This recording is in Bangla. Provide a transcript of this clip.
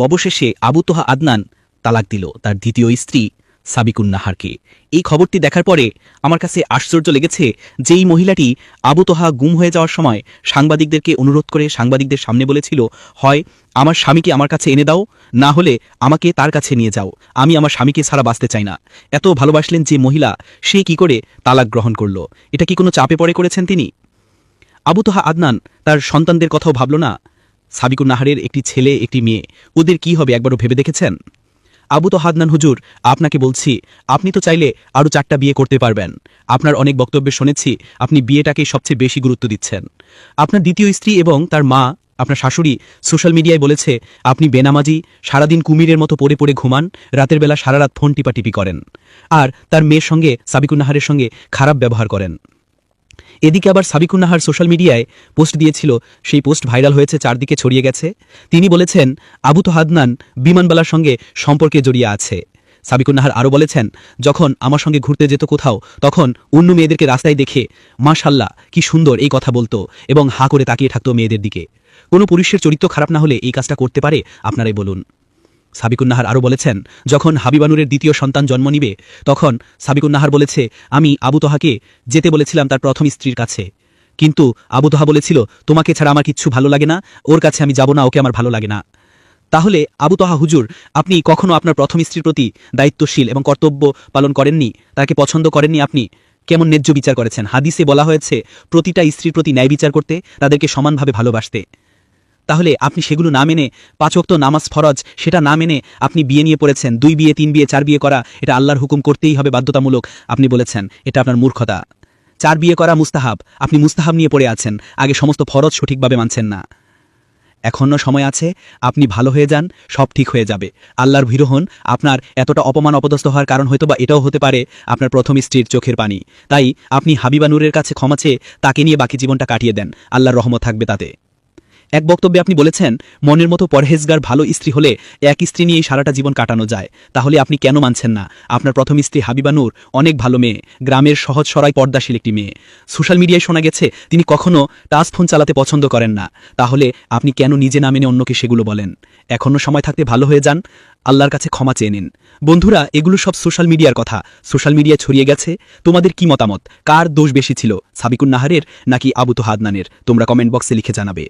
অবশেষে আবু তোহা আদনান তালাক দিল তার দ্বিতীয় স্ত্রী সাবিকুন নাহারকে এই খবরটি দেখার পরে আমার কাছে আশ্চর্য লেগেছে যে এই মহিলাটি আবু তোহা গুম হয়ে যাওয়ার সময় সাংবাদিকদেরকে অনুরোধ করে সাংবাদিকদের সামনে বলেছিল, হয়, আমার স্বামীকে আমার কাছে এনে দাও, না হলে আমাকে তার কাছে নিয়ে যাও, আমি আমার স্বামীকে ছাড়া বাঁচতে চাই না। এত ভালোবাসলেন যে মহিলা, সে কি করে তালাক গ্রহণ করল? এটা কি কোনো চাপে পড়ে করেছেন তিনি? আবু তোহা আদনান তার সন্তানদের কথাও ভাবল না। সাবিকুন নাহারের একটি ছেলে, একটি মেয়ে। ওদের কি হবে, একবারও ভেবে দেখেছেন? আবু তো হাদনান হুজুর, আপনাকে বলছি, আপনি তো চাইলে আরও চারটা বিয়ে করতে পারবেন। আপনার অনেক বক্তব্যে শুনেছি, আপনি বিয়েটাকে সবচেয়ে বেশি গুরুত্ব দিচ্ছেন। আপনার দ্বিতীয় স্ত্রী এবং তার মা, আপনার শাশুড়ি সোশ্যাল মিডিয়ায় বলেছে, আপনি বেনামাজি, সারাদিন কুমিরের মতো পড়ে পড়ে ঘুমান, রাতের বেলা সারা রাত ফোন টিপাটিপি করেন। আর তার মেয়ের সঙ্গে সাবিকুন নাহারের সঙ্গে খারাপ ব্যবহার করেন। এদিকে আবার সাবিকুন নাহার সোশ্যাল মিডিয়ায় পোস্ট দিয়েছিল, সেই পোস্ট ভাইরাল হয়েছে, চারদিকে ছড়িয়ে গেছে। তিনি বলেছেন, আবু তো হাদনান বিমানবালার সঙ্গে সম্পর্কে জড়িয়ে আছে। সাবিকুন্নাহার আরও বলেছেন, যখন আমার সঙ্গে ঘুরতে যেত কোথাও, তখন অন্য মেয়েদেরকে রাস্তায় দেখে, মাশাল্লাহ, কি সুন্দর এই কথা বলতো, এবং হা করে তাকিয়ে থাকতো মেয়েদের দিকে। কোনো পুরুষের চরিত্র খারাপ না হলে এই কাজটা করতে পারে? আপনারাই বলুন। সাবিকুন নাহার আরও বলেছেন, যখন হাবিবানুরের দ্বিতীয় সন্তান জন্ম নিবে, তখন সাবিকুন্নাহার বলেছে, আমি আবু তোহাকে যেতে বলেছিলাম তার প্রথম স্ত্রীর কাছে। কিন্তু আবু তোহা বলেছিল, তোমাকে ছাড়া আমার কিচ্ছু ভালো লাগে না, ওর কাছে আমি যাব না, ওকে আমার ভালো লাগে না। তাহলে আবু তোহা হুজুর, আপনি কখনো আপনার প্রথম স্ত্রীর প্রতি দায়িত্বশীল এবং কর্তব্য পালন করেননি? তাকে পছন্দ করেননি আপনি? কেমন ন্যায্য বিচার করেছেন? হাদিসে বলা হয়েছে, প্রতিটা স্ত্রীর প্রতি ন্যায় বিচার করতে তাদেরকে সমানভাবে ভালোবাসতে। তাহলে আপনি সেগুলো না মেনে পাঁচক্ত নামাজ ফরজ, সেটা না মেনে আপনি বিয়ে নিয়ে পড়েছেন, দুই বিয়ে, তিন বিয়ে, চার বিয়ে করা, এটা আল্লাহর হুকুম করতেই হবে বাধ্যতামূলক, আপনি বলেছেন, এটা আপনার মূর্খতা। চার বিয়ে করা মুস্তাহাব, আপনি মুস্তাহাব নিয়ে পড়ে আছেন, আগে সমস্ত ফরজ সঠিকভাবে মানছেন না। এখনও সময় আছে, আপনি ভালো হয়ে যান, সব ঠিক হয়ে যাবে। আল্লাহর ভীর আপনার এতটা অপমান অপদস্থ হওয়ার কারণ হয়তো বা এটাও হতে পারে, আপনার প্রথম স্ত্রীর চোখের পানি। তাই আপনি হাবিবা নূরের কাছে ক্ষমা চেয়ে তাকে নিয়ে বাকি জীবনটা কাটিয়ে দেন, আল্লাহর রহমত থাকবে তাতে। এক বক্তব্যে আপনি বলেছেন, মনের মতো পরহেজগার ভালো স্ত্রী হলে এক স্ত্রী নিয়েই সারাটা জীবন কাটানো যায়। তাহলে আপনি কেন মানছেন না? আপনার প্রথম স্ত্রী হাবিবানুর অনেক ভালো মেয়ে, গ্রামের সহজ সরাই পর্দাশীল একটি মেয়ে। সোশ্যাল মিডিয়ায় শোনা গেছে, তিনি কখনো টাচ ফোন চালাতে পছন্দ করেন না। তাহলে আপনি কেন নিজে না মেনে অন্যকে সেগুলো বলেন? এখনও সময় থাকতে ভালো হয়ে যান? আল্লাহর কাছে ক্ষমা চেয়ে নিন। বন্ধুরা, এগুলো সব সোশ্যাল মিডিয়ার কথা। সোশ্যাল মিডিয়ায় ছড়িয়ে গেছে, তোমাদের কি মতামত? কার দোষ বেশি ছিল সাবিকুন নাহারের নাকি আবু তো হাদনানের তোমরা কমেন্ট বক্সে লিখে জানাবে।